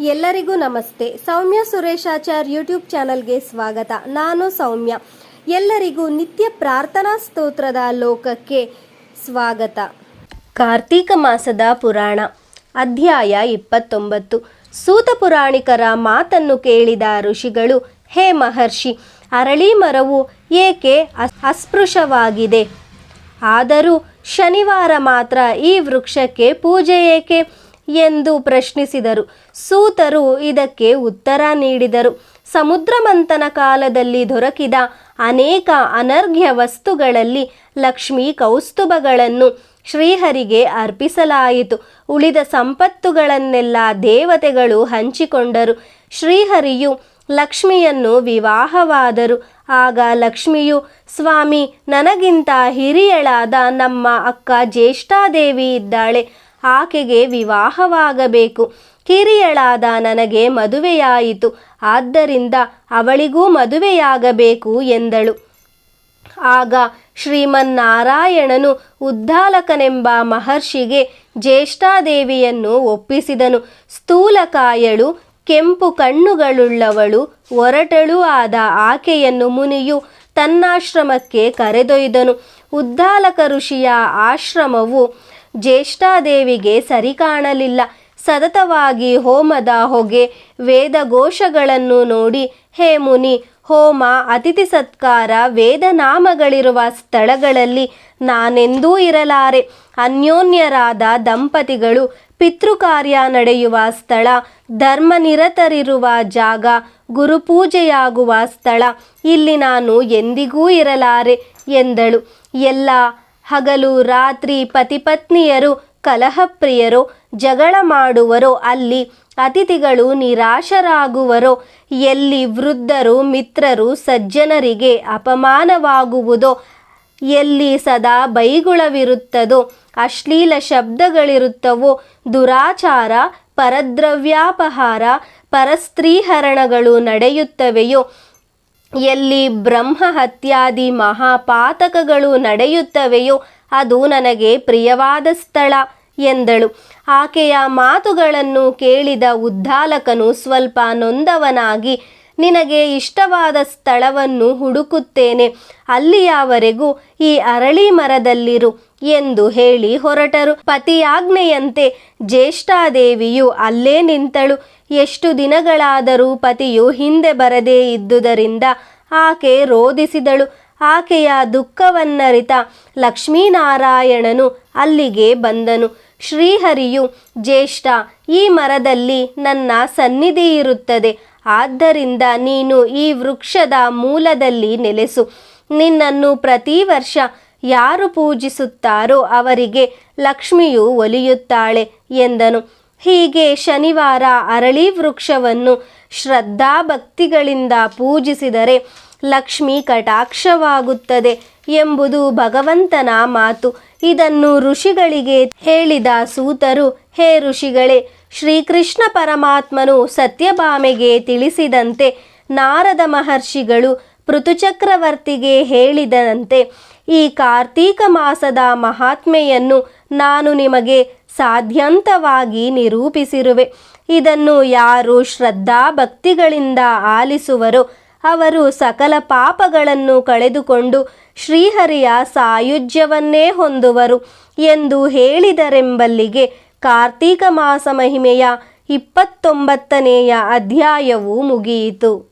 ಎಲ್ಲರಿಗೂ ನಮಸ್ತೆ. ಸೌಮ್ಯ ಸುರೇಶಾಚಾರ್ ಯೂಟ್ಯೂಬ್ ಚಾನಲ್ಗೆ ಸ್ವಾಗತ. ನಾನು ಸೌಮ್ಯ. ಎಲ್ಲರಿಗೂ ನಿತ್ಯ ಪ್ರಾರ್ಥನಾ ಸ್ತೋತ್ರದ ಲೋಕಕ್ಕೆ ಸ್ವಾಗತ. ಕಾರ್ತೀಕ ಮಾಸದ ಪುರಾಣ, ಅಧ್ಯಾಯ ಇಪ್ಪತ್ತೊಂಬತ್ತು. ಸೂತ ಪುರಾಣಿಕರ ಮಾತನ್ನು ಕೇಳಿದ ಋಷಿಗಳು, ಹೇ ಮಹರ್ಷಿ, ಅರಳಿ ಮರವು ಏಕೆ ಅಸ್- ಅಸ್ಪೃಶ್ಯವಾಗಿದೆ? ಆದರೂ ಶನಿವಾರ ಮಾತ್ರ ಈ ವೃಕ್ಷಕ್ಕೆ ಪೂಜೆ ಏಕೆ? ಎಂದು ಪ್ರಶ್ನಿಸಿದರು. ಸೂತರು ಇದಕ್ಕೆ ಉತ್ತರ ನೀಡಿದರು. ಸಮುದ್ರ ಮಂಥನ ಕಾಲದಲ್ಲಿ ದೊರಕಿದ ಅನೇಕ ಅನರ್ಘ್ಯ ವಸ್ತುಗಳಲ್ಲಿ ಲಕ್ಷ್ಮಿ ಕೌಸ್ತುಭಗಳನ್ನು ಶ್ರೀಹರಿಗೆ ಅರ್ಪಿಸಲಾಯಿತು. ಉಳಿದ ಸಂಪತ್ತುಗಳನ್ನೆಲ್ಲ ದೇವತೆಗಳು ಹಂಚಿಕೊಂಡರು. ಶ್ರೀಹರಿಯು ಲಕ್ಷ್ಮಿಯನ್ನು ವಿವಾಹವಾದರು. ಆಗ ಲಕ್ಷ್ಮಿಯು, ಸ್ವಾಮಿ, ನನಗಿಂತ ಹಿರಿಯಳಾದ ನಮ್ಮ ಅಕ್ಕ ಜ್ಯೇಷ್ಠಾದೇವಿ ಇದ್ದಾಳೆ. ಆಕೆಗೆ ವಿವಾಹವಾಗಬೇಕು. ಕಿರಿಯಳಾದ ನನಗೆ ಮದುವೆಯಾಯಿತು. ಆದ್ದರಿಂದ ಅವಳಿಗೂ ಮದುವೆಯಾಗಬೇಕು ಎಂದಳು. ಆಗ ಶ್ರೀಮನ್ನಾರಾಯಣನು ಉದ್ದಾಲಕನೆಂಬ ಮಹರ್ಷಿಗೆ ಜ್ಯೇಷ್ಠಾದೇವಿಯನ್ನು ಒಪ್ಪಿಸಿದನು. ಸ್ಥೂಲಕಾಯಳು, ಕೆಂಪು ಕಣ್ಣುಗಳುಳ್ಳವಳು, ಒರಟಳು ಆದ ಆಕೆಯನ್ನು ಮುನಿಯು ತನ್ನಾಶ್ರಮಕ್ಕೆ ಕರೆದೊಯ್ದನು. ಉದ್ದಾಲಕ ಋಷಿಯ ಆಶ್ರಮವು ಜ್ಯೇಷ್ಠಾದೇವಿಗೆ ಸರಿ ಕಾಣಲಿಲ್ಲ ಸತತವಾಗಿ ಹೋಮದ ಹೊಗೆ, ವೇದಘೋಷಗಳನ್ನು ನೋಡಿ, ಹೇ ಮುನಿ, ಹೋಮ, ಅತಿಥಿ ಸತ್ಕಾರ, ವೇದನಾಮಗಳಿರುವ ಸ್ಥಳಗಳಲ್ಲಿ ನಾನೆಂದೂ ಇರಲಾರೆ. ಅನ್ಯೋನ್ಯರಾದ ದಂಪತಿಗಳು ಪಿತೃಕಾರ್ಯ ನಡೆಯುವ ಸ್ಥಳ, ಧರ್ಮನಿರತರಿರುವ ಜಾಗ, ಗುರುಪೂಜೆಯಾಗುವ ಸ್ಥಳ, ಇಲ್ಲಿ ನಾನು ಎಂದಿಗೂ ಇರಲಾರೆ ಎಂದಳು. ಎಲ್ಲ ಹಗಲು ರಾತ್ರಿ ಪತಿಪತ್ನಿಯರು, ಕಲಹಪ್ರಿಯರು, ಜಗಳ ಮಾಡುವರೋ, ಅಲ್ಲಿ ಅತಿಥಿಗಳು ನಿರಾಶರಾಗುವರೋ, ಎಲ್ಲಿ ವೃದ್ಧರು, ಮಿತ್ರರು, ಸಜ್ಜನರಿಗೆ ಅಪಮಾನವಾಗುವುದೋ, ಎಲ್ಲಿ ಸದಾ ಬೈಗುಳವಿರುತ್ತದೋ, ಅಶ್ಲೀಲ ಶಬ್ದಗಳಿರುತ್ತವೋ, ದುರಾಚಾರ, ಪರದ್ರವ್ಯಾಪಹಾರ, ಪರಸ್ತ್ರೀಹರಣಗಳು ನಡೆಯುತ್ತವೆಯೋ ಎಲ್ಲಿ ಬ್ರಹ್ಮ ಹತ್ಯಾದಿ ಮಹಾಪಾತಕಗಳು ನಡೆಯುತ್ತವೆಯೋ ಅದು ನನಗೆ ಪ್ರಿಯವಾದ ಸ್ಥಳ ಎಂದಳು. ಆಕೆಯ ಮಾತುಗಳನ್ನು ಕೇಳಿದ ಉದ್ದಾಲಕನು ಸ್ವಲ್ಪ ನೊಂದವನಾಗಿ, ನಿನಗೆ ಇಷ್ಟವಾದ ಸ್ಥಳವನ್ನು ಹುಡುಕುತ್ತೇನೆ, ಅಲ್ಲಿಯವರೆಗೂ ಈ ಅರಳಿ ಮರದಲ್ಲಿರು ಎಂದು ಹೇಳಿ ಹೊರಟರು. ಪತಿಯಾಜ್ಞೆಯಂತೆ ಜ್ಯೇಷ್ಠಾದೇವಿಯು ಅಲ್ಲೇ ನಿಂತಳು. ಎಷ್ಟು ದಿನಗಳಾದರೂ ಪತಿಯು ಹಿಂದೆ ಬರದೇ ಇದ್ದುದರಿಂದ ಆಕೆ ರೋಧಿಸಿದಳು ಆಕೆಯ ದುಃಖವನ್ನರಿತ ಲಕ್ಷ್ಮೀನಾರಾಯಣನು ಅಲ್ಲಿಗೆ ಬಂದನು. ಶ್ರೀಹರಿಯು, ಜ್ಯೇಷ್ಠ, ಈ ಮರದಲ್ಲಿ ನನ್ನ ಸನ್ನಿಧಿ ಇರುತ್ತದೆ ಆದ್ದರಿಂದ ನೀನು ಈ ವೃಕ್ಷದ ಮೂಲದಲ್ಲಿ ನೆಲೆಸು. ನಿನ್ನನ್ನು ಪ್ರತಿ ವರ್ಷ ಯಾರು ಪೂಜಿಸುತ್ತಾರೋ ಅವರಿಗೆ ಲಕ್ಷ್ಮಿಯು ಒಲಿಯುತ್ತಾಳೆ ಎಂದನು. ಹೀಗೆ ಶನಿವಾರ ಅರಳಿ ವೃಕ್ಷವನ್ನು ಶ್ರದ್ಧಾಭಕ್ತಿಗಳಿಂದ ಪೂಜಿಸಿದರೆ ಲಕ್ಷ್ಮಿ ಕಟಾಕ್ಷವಾಗುತ್ತದೆ ಎಂಬುದು ಭಗವಂತನ ಮಾತು. ಇದನ್ನು ಋಷಿಗಳಿಗೆ ಹೇಳಿದ ಸೂತರು, ಹೇ ಋಷಿಗಳೇ, ಶ್ರೀಕೃಷ್ಣ ಪರಮಾತ್ಮನು ಸತ್ಯಭಾಮೆಗೆ ತಿಳಿಸಿದಂತೆ ನಾರದ ಮಹರ್ಷಿಗಳು ಪೃಥುಚಕ್ರವರ್ತಿಗೆ ಹೇಳಿದಂತೆ ಈ ಕಾರ್ತೀಕ ಮಾಸದ ಮಹಾತ್ಮೆಯನ್ನು ನಾನು ನಿಮಗೆ ಸಾಧ್ಯಂತವಾಗಿ ನಿರೂಪಿಸಿರುವೆ. ಇದನ್ನು ಯಾರು ಶ್ರದ್ಧಾ ಭಕ್ತಿಗಳಿಂದ ಆಲಿಸುವರೋ, ಅವರು ಸಕಲ ಪಾಪಗಳನ್ನು ಕಳೆದುಕೊಂಡು ಶ್ರೀಹರಿಯ ಸಾಯುಜ್ಯವನ್ನೇ ಹೊಂದುವರು ಎಂದು ಹೇಳಿದರೆಂಬಲ್ಲಿಗೆ ಕಾರ್ತೀಕ ಮಾಸ ಮಹಿಮೆಯ ಇಪ್ಪತ್ತೊಂಬತ್ತನೆಯ ಅಧ್ಯಾಯವು ಮುಗಿಯಿತು.